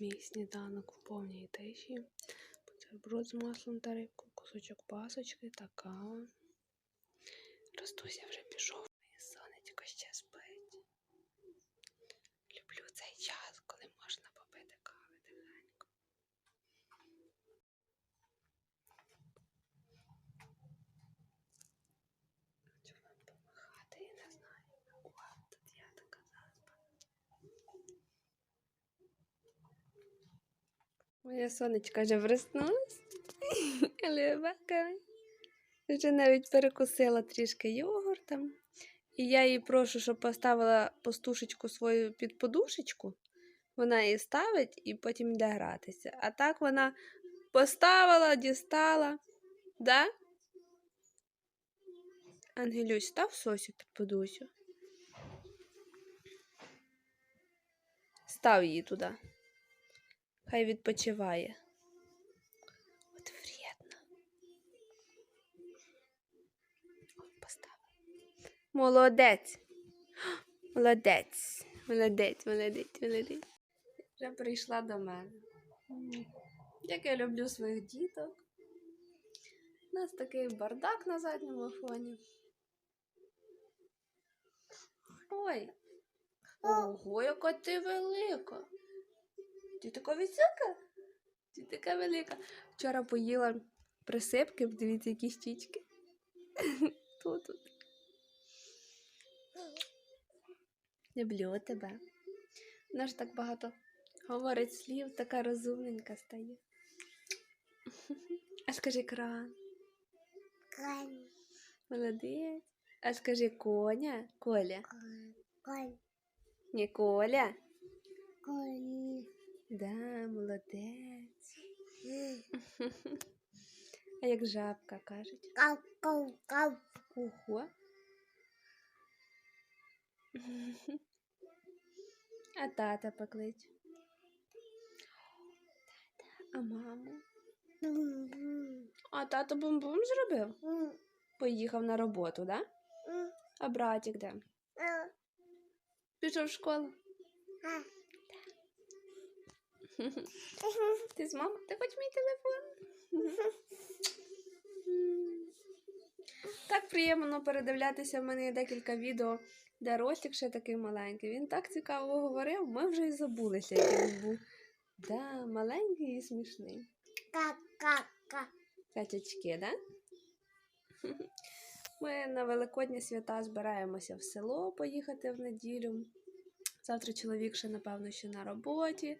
мій сніданок в повній тиші. Бутерброд з маслом та рибку, кусочок пасочки та кава. Ростуся вже пішов, моє сонечко ще спить. Люблю цей час, коли можна попити кави тихенько. Хочу вам помахати, я не знаю. О, тут я така заспа. Моя сонечка вже проснулась. Любака. Вже навіть перекусила трішки йогуртом. І я її прошу, щоб поставила пастушечку свою під подушечку. Вона її ставить і потім йде гратися. А так вона поставила, дістала. Да? Ангелюсь, став сосю під подусю. Став її туди. Хай відпочиває. От вредно. Поставив. Молодець. Молодець. Молодець, молодець, молодець. Вже прийшла до мене. Як я люблю своїх діток. У нас такий бардак на задньому фоні. Ой. Ого, яка ти велика. Ти така висока? Ти така велика. Вчора поїла присипки, дивіться, які щічки. Тут. тут. Люблю тебе. Вона ж так багато говорить слів, така розумненька стає. А скажи кран. Конь, Молодець. А скажи коня. Коля. конь, конь, Не Коля. конь. Да, молодець. А як жабка кажуть? Кау, кау, кау. Ого. А тата поклич. А маму? А тато бум-бум зробив? Поїхав на роботу, да? А братик де? Пішов в школу. Ти з мамою? Ти хоч мій телефон? Так приємно передивлятися. В мене є декілька відео, де Ростик ще такий маленький. Він так цікаво говорив, ми вже й забулися, який він був. Да, маленький і смішний. Ка, ка, ка. Качачки, да? Ми на Великодні свята збираємося в село поїхати в неділю. Завтра чоловік ще, напевно, ще на роботі.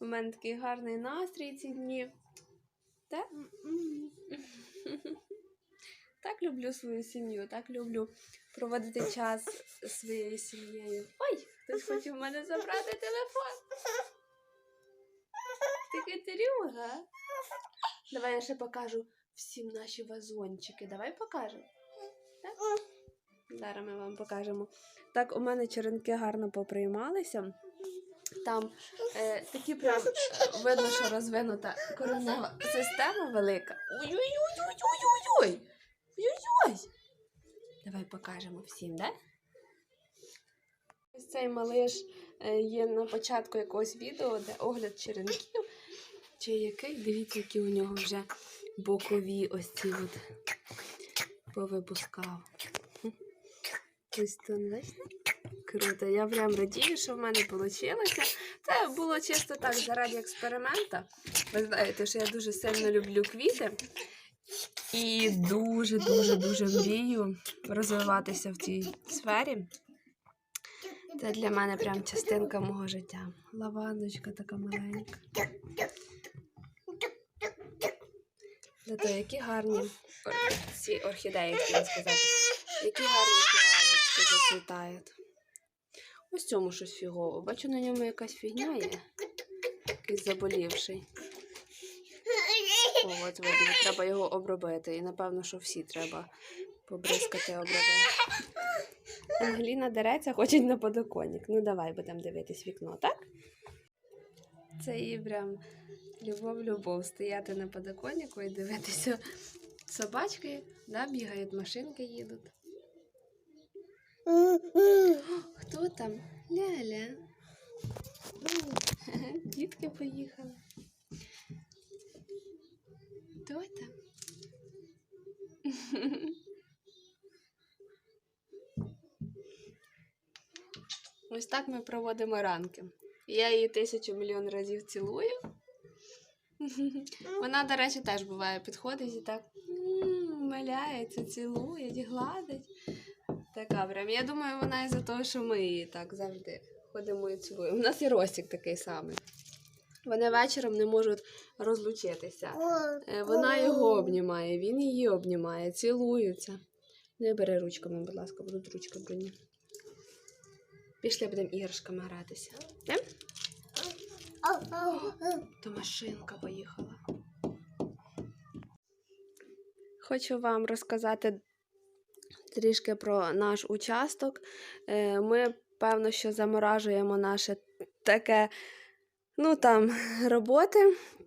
У мене такий гарний настрій ці дні. Так? Так люблю свою сім'ю, так люблю проводити час з своєю сім'єю. Ой, хтось хоче в мене забрати телефон. Ти Катерюга. Давай я ще покажу всім наші вазончики. Давай покажемо. Зараз ми вам покажемо. Так, у мене черенки гарно поприймалися. Там е, такі прям видно, що розвинута коренева система велика. Ой-ой-ой-ой-ой-ой! Ой-ой-ой! Давай покажемо всім, да? Ось цей малиш е, є на початку якогось відео, де огляд черенків. Чи який? Дивіться, які у нього вже бокові ось ці от повипускав. Ось то бачите? Круто. Я прям радію, що в мене вийшло. Це було чисто так заради експеримента. Ви знаєте, що я дуже сильно люблю квіти. І дуже-дуже дуже мрію розвиватися в цій сфері. Це для мене прям частинка мого життя. Лавандочка така маленька. Зато які гарні ці орхідеї, хотіла сказати. Які гарні фіалочки зацвітають. Ось цьому щось фігово. Бачу, на ньому якась фігня є. Якийсь заболівший. От видно, треба його обробити. І напевно, що всі треба побризкати обробити. Ангеліна дереться, хоче на подоконник. Ну давай будемо дивитись вікно, так? Це її прям любов-любов стояти на подоконнику і дивитися. Собачки, да, бігають, машинки їдуть. Хто там? Ляля. Дітки поїхали. Дота. Ось так ми проводимо ранки. Я її тисячу мільйон разів цілую. Вона, до речі, теж буває, підходить і так м, маляється, цілує, гладить. Така прям. Я думаю, вона із-за того, що ми її так завжди ходимо і цілуємо. У нас і Ростік такий самий. Вони вечором не можуть розлучитися. Е, Вона його обнімає, він її обнімає, цілуються. Не бери ручками, будь ласка, будуть ручки броні. Пішли будемо іграшками гратися. Йдем? То машинка поїхала. Хочу вам розказати трішки про наш участок. Е, Ми, певно, що заморажуємо наше таке, ну там, роботи,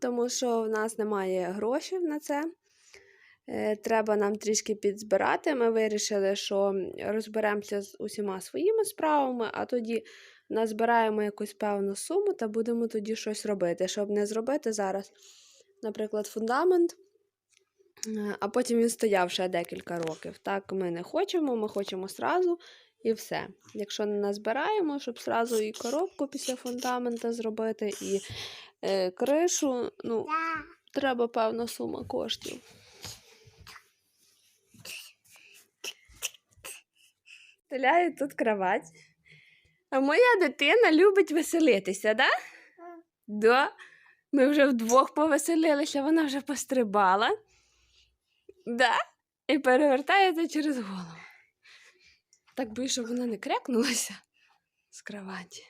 тому що в нас немає грошей на це. Е, Треба нам трішки підзбирати. Ми вирішили, що розберемося з усіма своїми справами, а тоді назбираємо якусь певну суму та будемо тоді щось робити, щоб не зробити зараз, наприклад, фундамент, а потім він стояв ще декілька років. Так ми не хочемо, ми хочемо сразу і все. Якщо не назбираємо, щоб сразу і коробку після фундамента зробити, і е, кришу, ну, треба певна сума коштів. Стеляю тут кровать. А моя дитина любить веселитися, да? Да. Ми вже вдвох повеселилися, вона вже пострибала. Да? І перевертається через голову. Так боюсь, щоб вона не крякнулася з кроваті.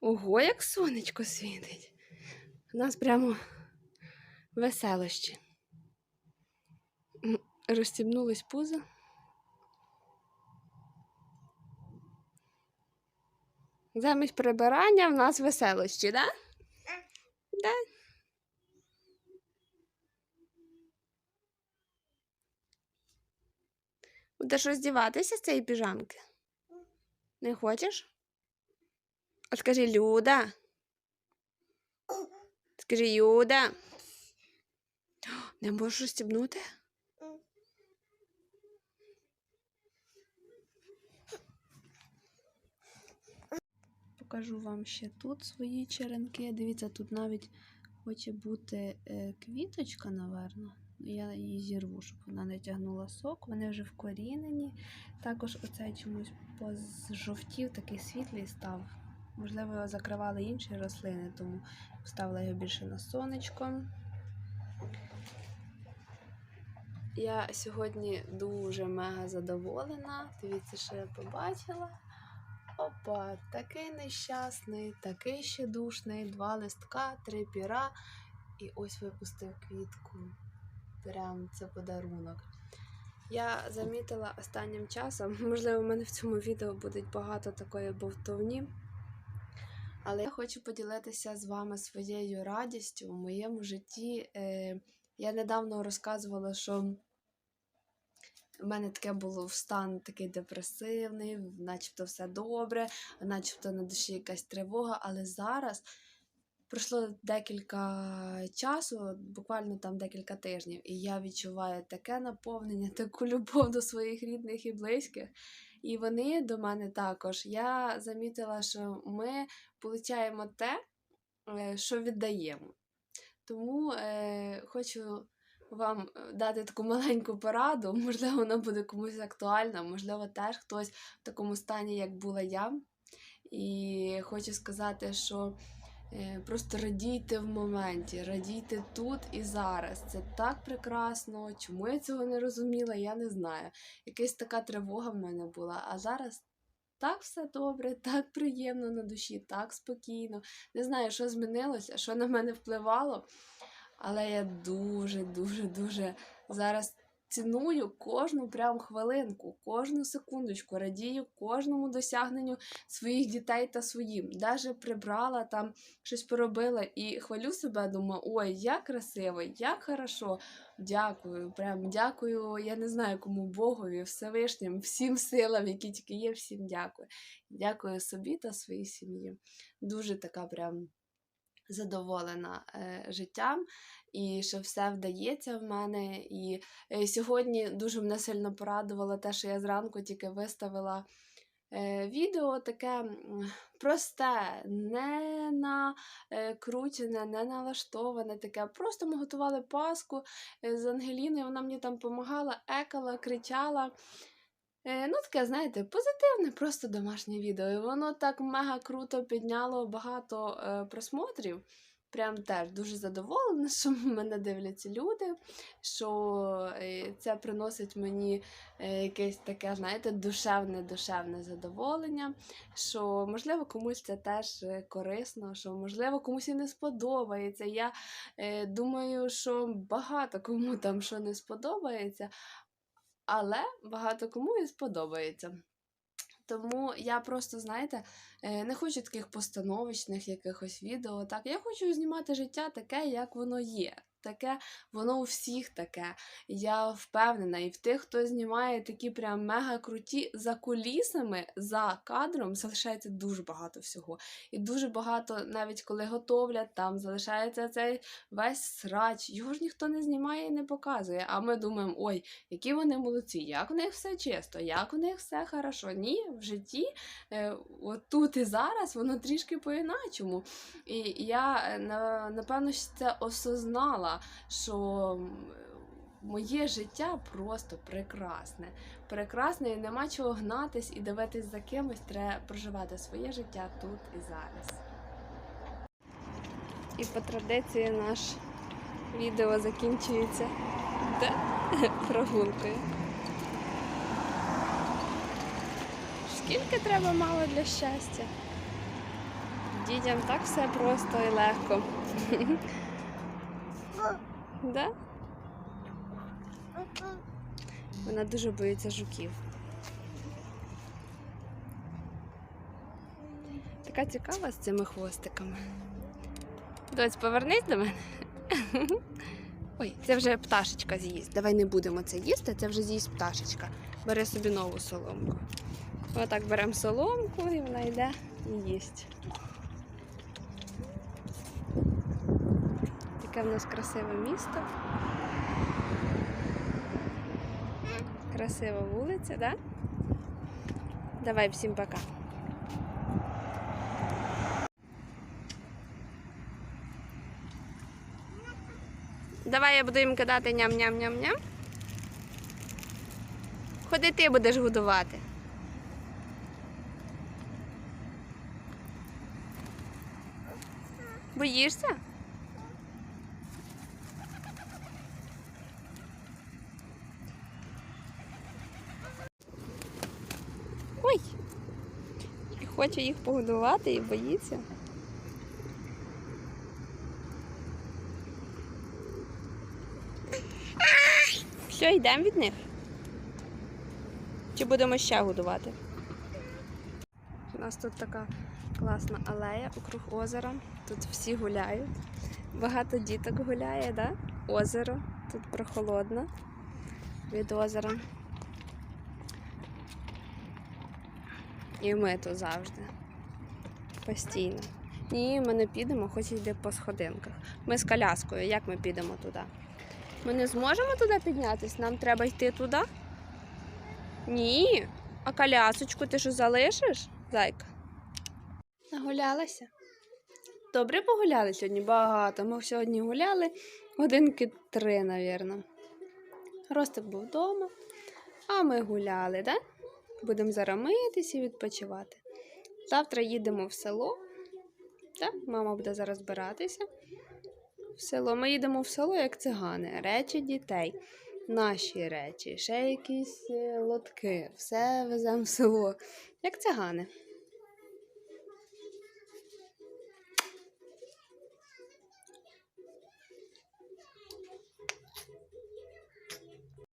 Ого, як сонечко світить. У нас прямо веселощі. Розстібнулись пузо. Замість прибирання в нас веселощі, да? Да. Будеш роздіватися з цієї піжамки? Не хочеш? А скажи Люда. Скажи Юда. Не можеш розстібнути? Покажу вам ще тут свої черенки. Дивіться, тут навіть хоче бути е, квіточка, напевно. Я її зірву, щоб вона не тягнула сок. Вони вже вкорінені. Також оцей чомусь позжовтів, такий світлий став. Можливо, його закривали інші рослини, тому поставила його більше на сонечко. Я сьогодні дуже мега задоволена. Дивіться, що я побачила. Опа, такий нещасний, такий ще душний, два листка, три піра. І ось випустив квітку. Прям це подарунок. Я замітила останнім часом, можливо, в мене в цьому відео буде багато такої бовтовні. Але я хочу поділитися з вами своєю радістю в моєму житті. Е, я недавно розказувала, що у мене таке було в стан такий депресивний, начебто все добре, начебто на душі якась тривога, але зараз пройшло декілька часу, буквально там декілька тижнів, і я відчуваю таке наповнення, таку любов до своїх рідних і близьких. І вони до мене також. Я замітила, що ми получаємо те, е, що віддаємо. Тому е, хочу вам е, дати таку маленьку пораду. Можливо, вона буде комусь актуальна, можливо, теж хтось в такому стані, як була я. І хочу сказати, що просто радійте в моменті, радійте тут і зараз. Це так прекрасно. Чому я цього не розуміла, я не знаю. Якась така тривога в мене була, а зараз. Так все добре, так приємно на душі, так спокійно. Не знаю, що змінилося, що на мене впливало. Але я дуже, дуже, дуже зараз ціную кожну прям хвилинку, кожну секундочку, радію кожному досягненню своїх дітей та своїм. Даже прибрала там, щось поробила і хвалю себе, думаю, ой, як красиво, як хорошо. Дякую, прям дякую. Я не знаю кому Богові, Всевишнім, всім силам, які тільки є, всім дякую. Дякую собі та своїй сім'ї. Дуже така прям задоволена е, життям і що все вдається в мене. І е, сьогодні дуже мене сильно порадувало те, що я зранку тільки виставила. е, Відео таке просте, не накручене, не налаштоване, таке. Просто ми готували паску е, з Ангеліною, вона мені там допомагала, екала, кричала. Е, Ну, таке, знаєте, позитивне, просто домашнє відео. І воно так мега круто підняло багато е, просмотрів. Прям теж дуже задоволена, що мене дивляться люди, що е, це приносить мені якесь таке, знаєте, душевне, душевне задоволення. Що, можливо, комусь це теж корисно, що, можливо, комусь і не сподобається. Я думаю, що багато кому там що не сподобається, але багато кому і сподобається. Тому я просто, знаєте, е, не хочу таких постановочних якихось відео. Так, я хочу знімати життя таке, як воно є. Таке, воно у всіх таке. Я впевнена, і в тих, хто знімає такі прям мега круті за кулісами, за кадром, залишається дуже багато всього. І дуже багато, навіть коли готовлять, там залишається цей весь срач. Його ж ніхто не знімає і не показує. А ми думаємо, ой, які вони молодці, як у них все чисто, як у них все хорошо. Ні, в житті, е, от тут і зараз, воно трішки по-іначому. І я е, напевно це осознала, що моє життя просто прекрасне. Прекрасне, і нема чого гнатись і дивитись за кимось, треба проживати своє життя тут і зараз. І по традиції наш відео закінчується де? прогулкою. Скільки треба мало для щастя? Дітям так все просто і легко. Да? Вона дуже боїться жуків. Така цікава з цими хвостиками. Доць, повернись до мене. Ой, це вже пташечка з'їсть. Давай не будемо це їсти, це вже з'їсть пташечка. Бери собі нову соломку. Отак беремо соломку і вона йде і їсть. Таке в нас красиве місто. Красива вулиця, да? Давай всім пока. Давай я буду їм кидати ням-ням-ням-ням. Ходи ти будеш годувати. Боїшся? Ой! І хоче їх погодувати і боїться. Все, йдемо від них. Чи будемо ще годувати? У нас тут така класна алея округ озера. Тут всі гуляють. Багато діток гуляє, да? Озеро. Тут прохолодно від озера. І ми тут завжди. Постійно. Ні, ми не підемо, хоч йде по сходинках. Ми з коляскою, як ми підемо туди? Ми не зможемо туди піднятися, нам треба йти туди? Ні. А колясочку ти що залишиш, зайка? Нагулялася? Добре погуляли сьогодні? Багато. Ми сьогодні гуляли годинки три, навірно. Ростик був вдома, а ми гуляли, так? Да? Будемо зараз митись і відпочивати. Завтра їдемо в село. Так? Мама буде зараз збиратися в село. Ми їдемо в село як цигани, речі дітей, наші речі, ще якісь е, лотки. Все веземо в село, як цигани.